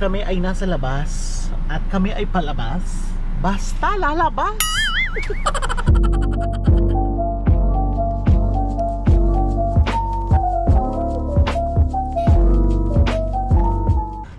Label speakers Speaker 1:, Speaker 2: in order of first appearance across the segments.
Speaker 1: Kami ay nasa labas at kami ay palabas. Basta lalabas!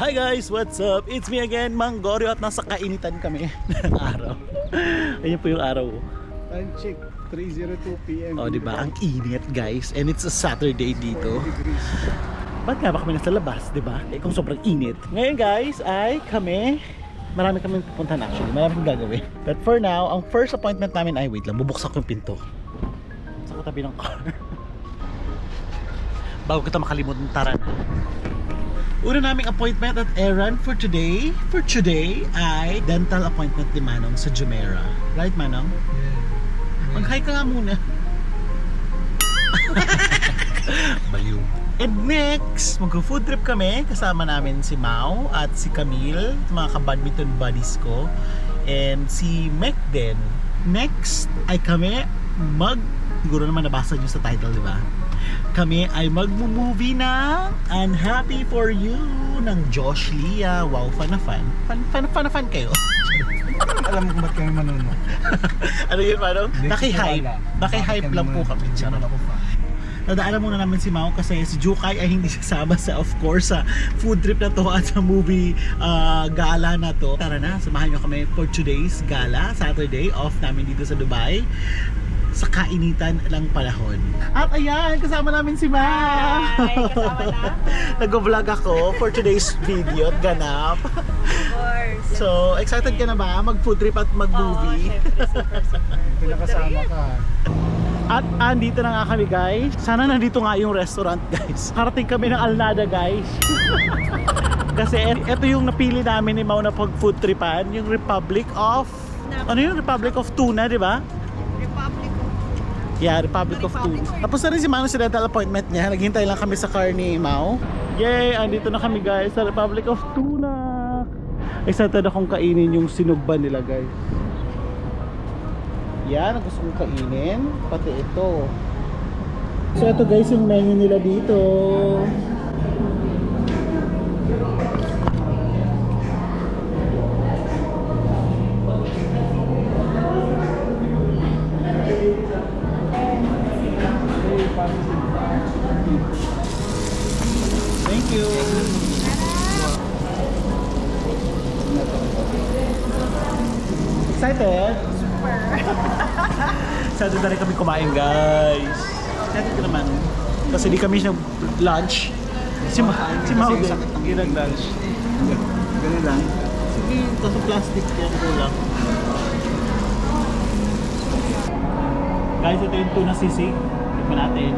Speaker 1: Hi guys, what's up? It's me again, Mang Goryo at nasa kainitan kami ng araw. Ayun po yung araw.
Speaker 2: Time check, 3.02 p.m.
Speaker 1: Oh, di ba? Ang init guys. And it's a Saturday dito.
Speaker 2: degrees.
Speaker 1: Ba't nga ba kami nasa labas, di ba? Eh kung sobrang init. Ngayon guys ay kami Marami kami pupuntahan actually. Marami kong gagawin. But for now, ang first appointment namin ay wait lang, bubuksan ko yung pinto. Sa katabi ng car. Bago kita makalimutan, tara na. Una naming appointment at Eran for today, for today ay dental appointment ni Manong sa Jumeirah. Right Manong? Mag-hi ka nga muna. Baliw. And next, mag-food trip kami. Kasama namin si Mau at si Camille, mga ka-badminton buddies ko. And si Mek din. Next ay kami mag... Siguro naman nabasa nyo sa title, di ba? Kami ay mag-movie na I'm Happy For You ng Josh Lia. Wow, fan na fan. Fan, fan, fan na fan kayo.
Speaker 2: Alam mo kung ba't kami manunod?
Speaker 1: ano yun,
Speaker 2: ko
Speaker 1: Naki-hype. Naki-hype lang po kami. Charot. Nadaanan muna namin si Mao kasi si Jukay ay hindi sasama sa of course sa food trip na to at sa movie ah, gala na to. Tara na, samahan nyo kami for today's gala, Saturday, off namin dito sa Dubai sa kainitan ng panahon. At ayan, kasama namin si Ma.
Speaker 3: Hi, kasama na.
Speaker 1: Nag-vlog ako for today's video at ganap.
Speaker 3: Of course.
Speaker 1: So, excited ka na ba mag-food trip at
Speaker 3: Oo,
Speaker 1: mag-movie?
Speaker 3: syempre, super, super.
Speaker 2: Pinakasama ka.
Speaker 1: At andito na nga kami guys. Sana nandito nga yung restaurant guys. Karating kami ng Alnada guys. Kasi ito yung napili namin ni Mau na pag food tripan, yung Republic of ano yung Republic of Tuna, di ba?
Speaker 3: Republic of
Speaker 1: Yeah, Republic of Tuna. Tapos na rin si Mano sa dental appointment niya. Naghintay lang kami sa car ni Mau. Yay! Andito na kami guys sa Republic of Tuna. Excited akong kainin yung sinugban nila guys. Yan, gusto kong kainin. Pati ito. So ito guys yung menu nila dito. Thank you. Excited? Excited na rin kami kumain guys. Excited ka naman. Kasi di kami nag-lunch. Si Ma, si Ma
Speaker 2: Kasi
Speaker 1: Hindi nag-lunch.
Speaker 2: Ganun lang.
Speaker 1: Sige, sa plastic yan kulang. Guys, ito yung tuna sisig. Tikman natin.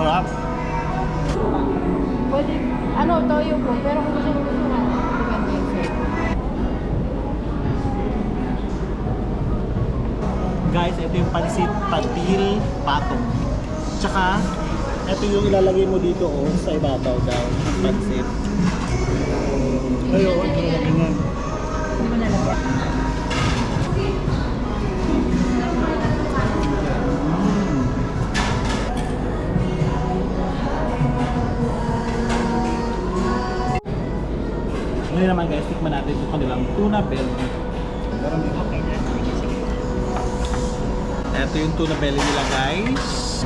Speaker 1: Harap!
Speaker 3: Pwede, ano, toyo po, pero
Speaker 1: Guys, ito yung pansit patil patong. Tsaka, ito yung ilalagay mo dito oh, sa ibabaw daw pansit. Ayun, ganyan.
Speaker 3: Nalagyan.
Speaker 1: Ngayon naman guys, tikman natin itong kanilang tuna.
Speaker 3: Okay na, sige, sige.
Speaker 1: Ito yung tuna belly nila guys.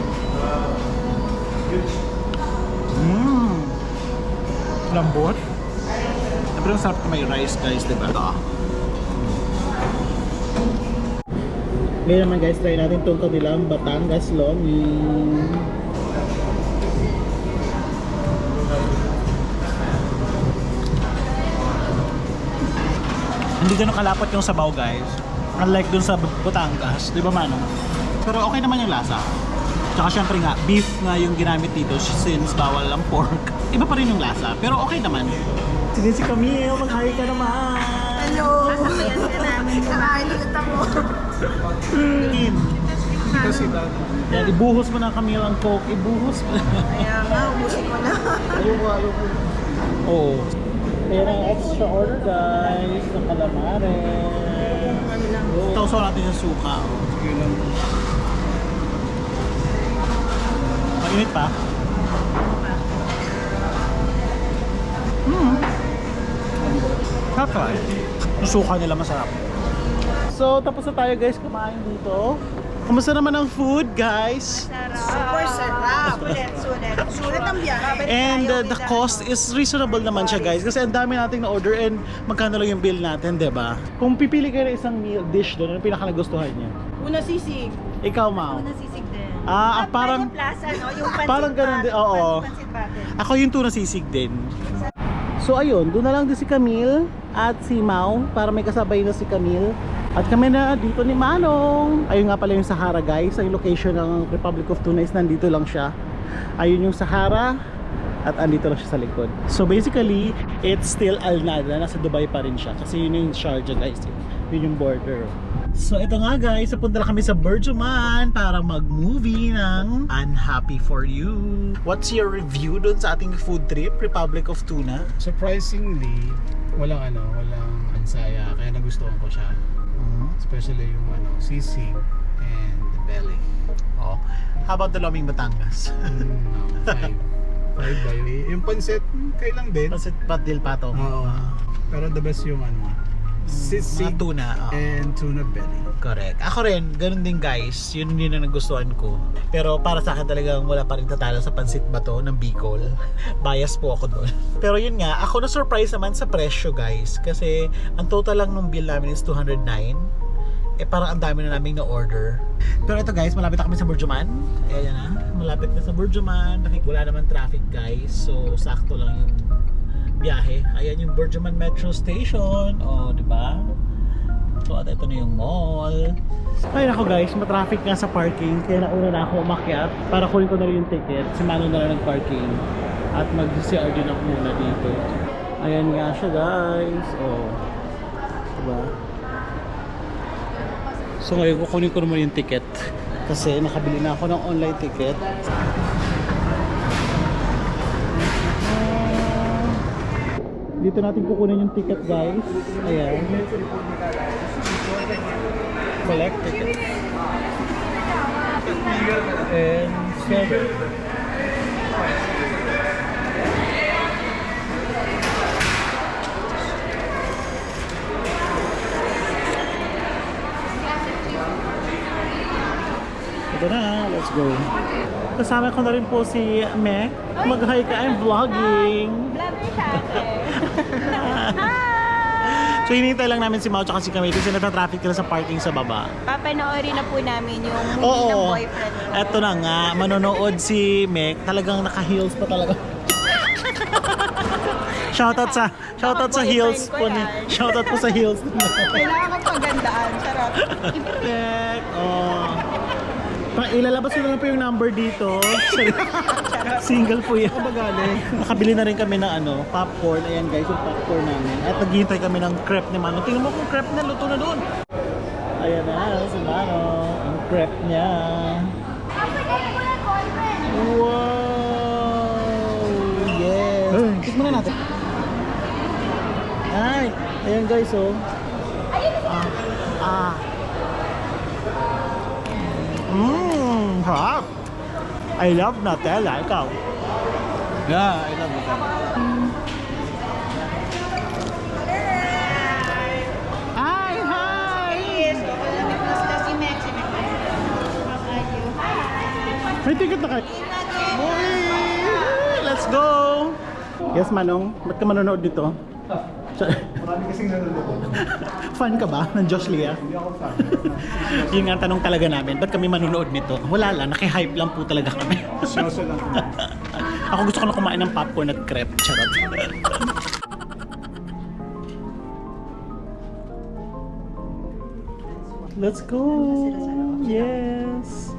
Speaker 1: Mmm! Lambot. Siyempre ang sarap may rice guys, di ba? Ito. Ngayon naman guys, try natin itong kanilang Batangas Lomi. Hindi ganun kalapot yung sabaw guys. Unlike dun sa Batangas, di ba Manong? Pero okay naman yung lasa. Tsaka syempre nga, beef nga yung ginamit dito since bawal ang pork. Iba pa rin yung lasa, pero okay naman. Sige si Camille, mag-hi ka naman!
Speaker 3: Hello! Sasakyan ka namin. Kakain ulit ako.
Speaker 1: Kim,
Speaker 2: Ito si Dad.
Speaker 1: yan, ibuhos mo na Camille ang coke, ibuhos mo na.
Speaker 3: Kaya nga, ubusin ko na.
Speaker 1: Ayoko, ayoko. Oo. Ayan ang extra order guys, ng calamari.
Speaker 3: Lang.
Speaker 1: Tawsaw natin sa suka. oh.
Speaker 2: Sige lang.
Speaker 1: Init pa. Hmm. Ka Yung suka nila masarap. So, tapos na tayo guys kumain dito. Kumusta naman ang food, guys?
Speaker 4: Super sarap. Sulit, sulit. Sulit ang biyahe.
Speaker 1: And uh, the cost is reasonable naman siya, guys. Kasi ang dami nating na-order and magkano lang yung bill natin, 'di ba? Kung pipili kayo ng isang meal dish doon, ano pinaka nagustuhan niyo?
Speaker 4: Una sisig.
Speaker 1: Ikaw, Mau.
Speaker 4: Una sisig din.
Speaker 1: Ah, ah, parang-
Speaker 4: Plaza, no? Yung pancit
Speaker 1: parang ganun din, oo. Ako yung tuna sisig din. So ayun, doon na lang din si Camille at si Mau para may kasabay na si Camille. At kami na dito ni Manong. Ayun nga pala yung Sahara guys. Ang location ng Republic of Tuna is nandito lang siya. Ayun yung Sahara at andito lang siya sa likod. So basically, it's still Al Nada. Nasa Dubai pa rin siya. Kasi yun yung Sharjah guys. Yun yung border. So ito nga guys, napunta kami sa Burjuman para mag-movie ng Unhappy For You. What's your review dun sa ating food trip, Republic of Tuna?
Speaker 2: Surprisingly, walang ano, walang ansaya. Kaya nagustuhan ko siya. Especially yung ano, sisig and the belly.
Speaker 1: Oh. How about the Loming Batangas?
Speaker 2: Mm, no, five. Five ba yun? Yung pansit, mm, kailang din.
Speaker 1: Pasit Patil Pato.
Speaker 2: Oo. Pero the best yung ano, sisig
Speaker 1: Mga tuna. oo.
Speaker 2: and tuna belly.
Speaker 1: Correct. Ako rin, ganun din guys. Yun din ang nagustuhan ko. Pero para sa akin talagang wala pa rin tatalo sa pansit bato ng Bicol. Bias po ako doon. Pero yun nga, ako na-surprise naman sa presyo guys. Kasi ang total lang nung bill namin is 209. Eh parang ang dami na naming na-order. Pero ito guys, malapit na kami sa Burjuman. Ayan na, malapit na sa Burjuman. Wala naman traffic guys. So sakto lang yung biyahe. Ayan yung Burjuman Metro Station. O, di ba? So at ito na yung mall. Ay nako guys, matraffic nga sa parking kaya nauna na ako umakyat para kunin ko na rin yung ticket. Si Mano na lang nag-parking. At mag-CR din ako muna dito. Ayan nga siya guys. Oh. Diba? So ngayon kukunin ko naman yung ticket. Kasi nakabili na ako ng online ticket. Dito natin kukunin yung ticket guys. Ayan. Collect ticket. And seven. Na, let's go. Kasama ko na rin po si Mek. Mag-hi ka, I'm vlogging.
Speaker 3: Vlogger siya ate.
Speaker 1: So hinihintay lang namin si Mau tsaka si Camille kasi nata-traffic sila sa parking sa baba.
Speaker 4: Papanoorin na po namin yung movie ng
Speaker 1: Oo.
Speaker 4: boyfriend ko.
Speaker 1: Eto na nga, manonood si Mek. Talagang naka-heels pa talaga. shoutout sa shoutout sa heels po ni shoutout po sa heels.
Speaker 4: Kailangan kong pagandaan. Sarap.
Speaker 1: Mek. Oh. Pa, ilalabas ko na lang po yung number dito. Single po yan.
Speaker 2: Magaling.
Speaker 1: Nakabili na rin kami ng ano, popcorn. Ayan guys, yung popcorn namin. At naghihintay kami ng crepe ni Mano. Tingnan mo kung crepe na luto na doon. Ayan na, si Mano. Ang crepe niya. Wow! Yes! Tikman na natin. Ay! Ayan guys, oh. Ah. Ah. Harap! I love Nutella. Ikaw?
Speaker 2: Yeah, I love it.
Speaker 1: Hi! Hi!
Speaker 4: Max.
Speaker 1: May ticket na kayo. Let's go! Yes, Manong. Ba't ka manonood dito?
Speaker 2: Marami kasing nanonood.
Speaker 1: Fan ka ba ng Josh Lia?
Speaker 2: Hindi ako fan.
Speaker 1: Yun nga ang tanong talaga namin. Ba't kami manonood nito? Wala lang. Naki-hype lang po talaga kami. Ako gusto ko na kumain ng popcorn at crepe. Charot. Let's go! Yes!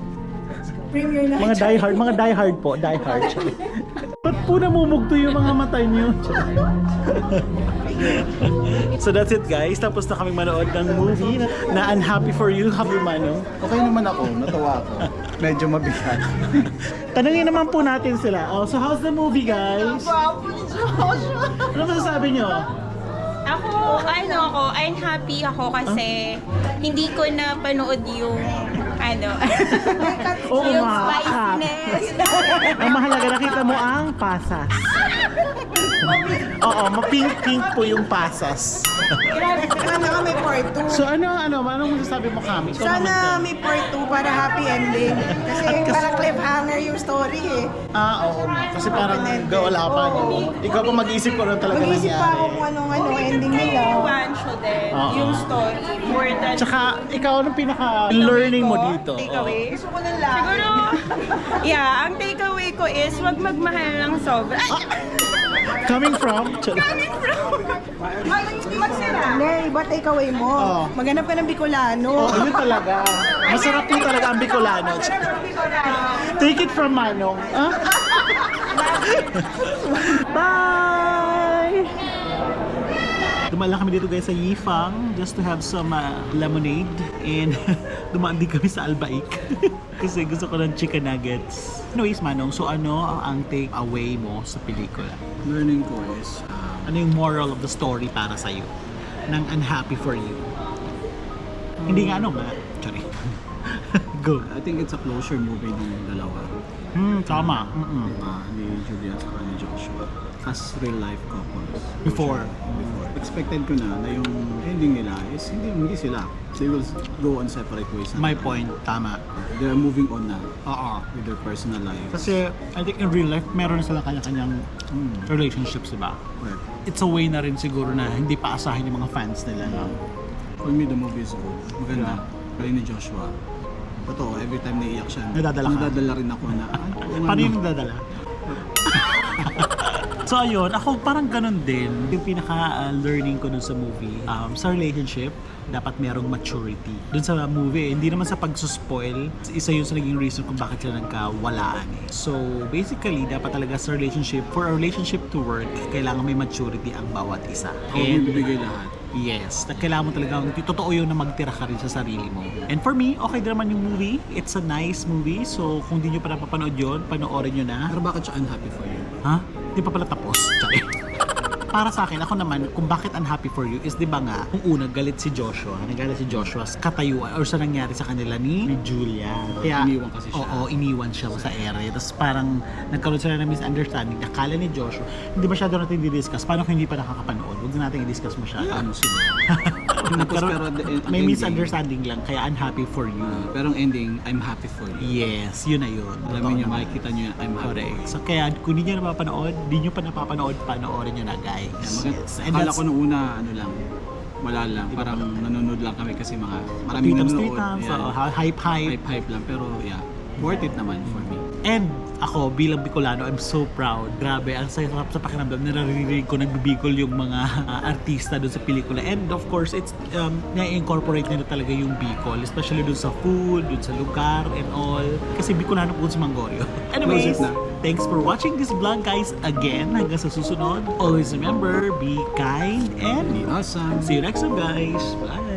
Speaker 1: Mga die hard, mga die hard po, die hard. Ba't po namumugto yung mga mata nyo? So that's it guys, tapos na kami manood ng movie na, Unhappy For You, Happy Mano.
Speaker 2: Okay naman ako, natawa ako. Medyo mabigat.
Speaker 1: Tanungin naman po natin sila. Oh, so how's the movie guys?
Speaker 4: Wow, ni Joshua.
Speaker 1: Ano masasabi nyo?
Speaker 5: Ako, ano ako, I'm happy ako kasi hindi ko na panood yung ano,
Speaker 1: Oo
Speaker 5: yung
Speaker 1: nga.
Speaker 5: spiciness.
Speaker 1: Pakita mo ang pasas. Oo, ma-pink-pink po yung pasas.
Speaker 4: Sana may part 2.
Speaker 1: So ano, ano, anong masasabi mo kami? Ikaw naman
Speaker 4: Sana
Speaker 1: Kami.
Speaker 4: may part 2 para happy ending. Kasi parang cliffhanger yung story eh.
Speaker 1: Ah, oo. nga. Kasi parang wala pa, no? Ikaw pa mag-iisip ko rin talaga
Speaker 4: Mag-iisip pa ako
Speaker 1: nangyari.
Speaker 4: kung anong ano ending nila.
Speaker 5: Show din.
Speaker 1: Oo.
Speaker 5: Yung story. More than...
Speaker 1: Tsaka, ikaw, anong pinaka-learning mo dito?
Speaker 4: Takeaway. Gusto ko ng lang.
Speaker 5: Siguro, yeah, ang takeaway ko is wag magmahal ng sobra. Ay,
Speaker 1: Coming from? Charot.
Speaker 4: Hindi, iba takeaway mo.
Speaker 1: Oo.
Speaker 4: Maghanap ka ng Bicolano.
Speaker 1: Oo, yun talaga. Masarap yun talaga ang Bicolano. Take it from Manong. Ah? Bye! Dumaan lang kami dito guys sa Yifang just to have some uh, lemonade and dumaan din kami sa Albaik kasi gusto ko ng chicken nuggets. Anyways Manong, so ano ang take away mo sa pelikula?
Speaker 2: Learning ko is, um,
Speaker 1: Ano yung moral of the story para sa'yo? Ng Unhappy For You? Hindi nga ano ba? Sorry. Go.
Speaker 2: I think it's a closure movie ng dalawa.
Speaker 1: Hmm, tama. Mm-mm.
Speaker 2: Ah, ni Julia at ni Joshua. As real life couples.
Speaker 1: Before.
Speaker 2: Before. Expected ko na na yung ending nila is hindi hindi sila. They will go on separate ways. na.
Speaker 1: My point, tama.
Speaker 2: They're moving on na
Speaker 1: Oo.
Speaker 2: with their personal life.
Speaker 1: Kasi I think in real life, meron sila kanya-kanyang
Speaker 2: Hmm,
Speaker 1: relationships, di ba?
Speaker 2: correct.
Speaker 1: It's a way na rin siguro na hindi pa asahin yung mga fans nila. No?
Speaker 2: For me, the movie is good. Maganda. Kaya ni Joshua. Totoo, every time naiiyak siya,
Speaker 1: Nadadala ka?
Speaker 2: nadadala rin ako na, ay, nga,
Speaker 1: Paano
Speaker 2: no.
Speaker 1: yung nagdadala? so ayun, ako parang ganun din. Yung pinaka-learning ko dun sa movie, um, sa relationship, dapat merong maturity. Dun sa movie, hindi naman sa pagsuspoil, isa yun sa naging reason kung bakit sila nagkawalaan eh. So basically, dapat talaga sa relationship, for a relationship to work, kailangan may maturity ang bawat isa.
Speaker 2: Ako bibigay lahat.
Speaker 1: Yes, kailangan mo talaga, totoo yun na magtira ka rin sa sarili mo. And for me, okay din naman yung movie. It's a nice movie. So, kung di nyo pa napapanood yun, panoorin nyo na.
Speaker 2: Pero bakit siya unhappy for you?
Speaker 1: Ha? Di pa pala tapos? Tsaka. Para sa akin, ako naman, kung bakit unhappy for you is di ba nga, kung una galit si Joshua, nagalit si Joshua sa katayuan or sa nangyari sa kanila ni, ni Julia. Kaya,
Speaker 2: Iniwan kasi siya.
Speaker 1: Oo, iniwan siya sa ere. Tapos parang nagkaroon sila ng misunderstanding. Akala ni Joshua, hindi masyado natin di-discuss. Paano kung hindi pa nakakapanood? Huwag na natin i-discuss masyado.
Speaker 2: Ano sila? Tapos pero at the ang
Speaker 1: may
Speaker 2: ending,
Speaker 1: misunderstanding lang, kaya unhappy for you.
Speaker 2: ah, pero ang ending, I'm happy for you.
Speaker 1: Yes, yun na yun.
Speaker 2: Alam niyo, makikita niyo, I'm happy
Speaker 1: Correct. So kaya kung hindi nyo napapanood, hindi nyo pa napapanood, panoorin nyo na guys.
Speaker 2: Yeah,
Speaker 1: Yes. And
Speaker 2: Akala ko nung una, ano lang, wala lang. Parang nanonood lang kami kasi mga maraming nanonood.
Speaker 1: tweetams,
Speaker 2: Yeah.
Speaker 1: uh, hype, hype.
Speaker 2: Hype-hype lang. Pero yeah, worth it naman for me.
Speaker 1: And ako bilang Bicolano, I'm so proud. Grabe, ang sarap sa pakiramdam na naririnig ko nagbibicol yung mga uh, artista doon sa pelikula. And of course, it's um, na-incorporate nila talaga yung Bicol, especially doon sa food, doon sa lugar and all. Kasi Bicolano po si Mangorio. Anyways, thanks for watching this vlog guys again. Hanggang sa susunod, always remember, be kind and
Speaker 2: Be awesome.
Speaker 1: see you next time guys. Bye!